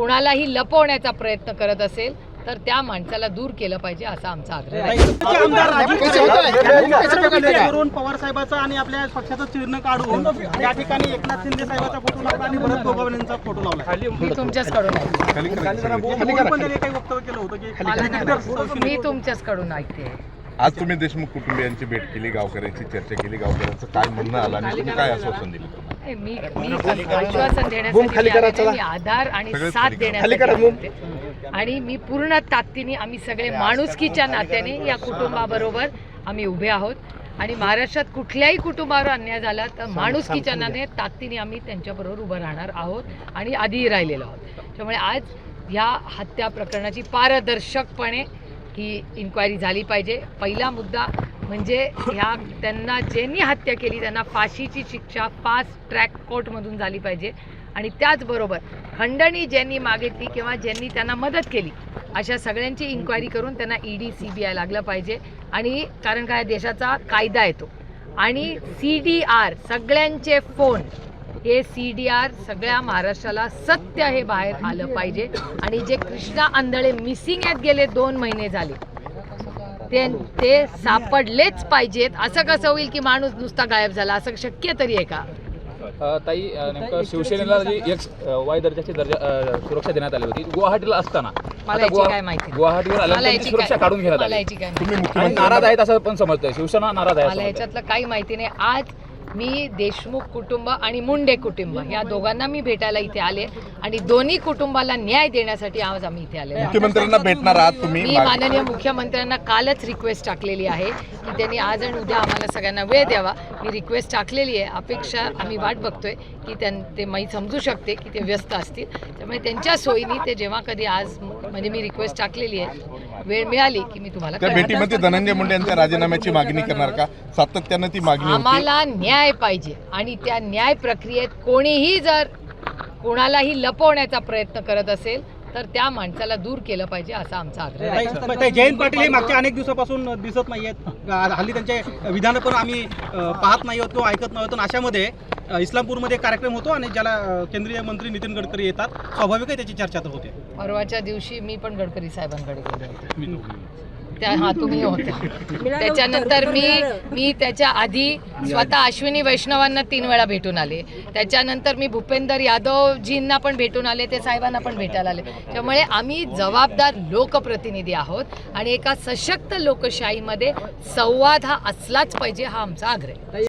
कुणालाही लपवण्याचा प्रयत्न करत असेल तर त्या माणसाला दूर केलं पाहिजे असा आमचा आग्रह आहे. पवार साहेबाचं आणि आपल्या पक्षाचं चिन्ह काढून या ठिकाणी एकनाथ शिंदे साहेबाचा फोटो लावला आणि भरत गोगावले यांचा फोटो लावला मी तुमच्याचकडून ऐकते. मोदी पण त्यांनी काही वक्तव्य केलं होतं की मला नाही माहिती. मी तुमच्याचकडून ऐकते. आज तुम्ही देशमुख कुटुंबियांची भेट केली गावकऱ्यांची चर्चा केली गावकऱ्यांचं काय म्हणणं आलं आणि तुम्ही काय आश्वासन दिलं नाही, मी मी आश्वासन देण्यासाठी मी. मी आधार आणि साथ. देण्यासाठी. आणि मी पूर्ण ताकदीने आम्ही सगळे माणुसकीच्या नात्याने या कुटुंबाबरोबर आम्मी उभे आहोत. आणि महाराष्ट्रात कुठल्याही कुटुंबावर अन्याय झाला तर माणुसकीच्या नात्याने ताकदीने आम्ही त्यांच्याबरोबर उभं राहणार आहोत आणि आधीही राहिलेलो आहोत. त्यामुळे आज या हत्या प्रकरणाची पारदर्शकपणे ही इन्क्वायरी झाली पाहिजे. पहिला मुद्दा म्हणजे ह्या त्यांना ज्यांनी हत्या केली त्यांना फाशीची शिक्षा फास्ट ट्रॅक कोर्टमधून झाली पाहिजे. आणि त्याचबरोबर खंडणी ज्यांनी मागितली किंवा ज्यांनी त्यांना मदत केली अशा सगळ्यांची इन्क्वायरी करून त्यांना E ED C B I लागलं पाहिजे. आणि कारण काय देशाचा कायदा येतो आणि सी डी आर सगळ्यांचे फोन हे सी डी आर सगळ्या महाराष्ट्राला सत्य हे बाहेर आलं पाहिजे. आणि जे कृष्णा आंधळे मिसिंग आहेत गेले दोन महिने झाले. ते ते सापडलेच पाहिजेत. असं कसं होईल की माणूस नुसता गायब झाला? असं शक्य तरी आहे का? ताई नेमकं शिवसेनेला जी एक वाय दर्जाची दर्जा सुरक्षा देण्यात आली होती गुवाहाटीला असताना. मला याची काय माहिती? नाही. गुवाहाटीवर मला आल्यानंतर याची ती सुरक्षा काय- काढून घेण्यात मला आली. याची काय तुम्ही माहिती? आणि नाराज आहेत. असं पण समजतंय. शिवसेना नाराज आहे मला. याच्यातलं काही माहिती नाही. आज मी देशमुख कुटुंब आणि मुंडे कुटुंब या दोघांना मी भेटायला इथे आले आणि दोन्ही कुटुंबाला न्याय देण्यासाठी आज आम्ही इथे आले मुख्यमंत्र्यांना भेटणार आहात तुम्ही? मी माननीय मुख्यमंत्र्यांना कालच रिक्वेस्ट टाकलेली आहे की त्यांनी आज आणि उद्या आम्हाला सगळ्यांना वेळ द्यावा. मी रिक्वेस्ट टाकलेली आहे. अपेक्षा आम्ही वाट बघतोय की त्यां ते मी समजू शकते की ते व्यस्त असतील. त्यामुळे त्यांच्या सोयीने ते जेव्हा कधी आज म्हणजे मी रिक्वेस्ट टाकलेली आहे वेळ मिळाली की मी तुम्हाला त्या. भेटीमध्ये धनंजय मुंडे यांच्या राजीनाम्याची मागणी करणार का? सातत्यानं ती मागणी होती. आम्हाला न्याय पाहिजे आणि त्या न्याय प्रक्रियेत कोणीही जर कोणालाही लपवण्याचा प्रयत्न करत असेल तर त्या माणसाला दूर केलं पाहिजे असा आमचा आग्रह आहे. जयंत पाटील हे मागच्या अनेक दिवसापासून दिसत नाहीयेत. हल्ली त्यांचे विधान पण आम्ही अ, पाहत नाही किंवा ऐकत नाही आणि अशामध्ये इस्लामपूरमध्ये एक कार्यक्रम होतो आणि ज्याला केंद्रीय मंत्री नितीन गडकरी येतात. स्वाभाविक आहे त्याची चर्चा तर होते. परवाच्या दिवशी मी पण गडकरी साहेबांकडे गेले होते. त्या हा तुम्ही होता. त्याच्यानंतर मी मी त्याच्या आधी. स्वतः अश्विनी वैष्णवांना तीन वेळा भेटून आले. त्याच्यानंतर मी भूपेंदर यादवजींना पण भेटून आले ते साहेबांना पण भेटायला आले. त्यामुळे आम्ही जबाबदार लोकप्रतिनिधी आहोत आणि एका सशक्त लोकशाहीमध्ये संवाद हा असलाच पाहिजे हा आमचा आग्रह आहे.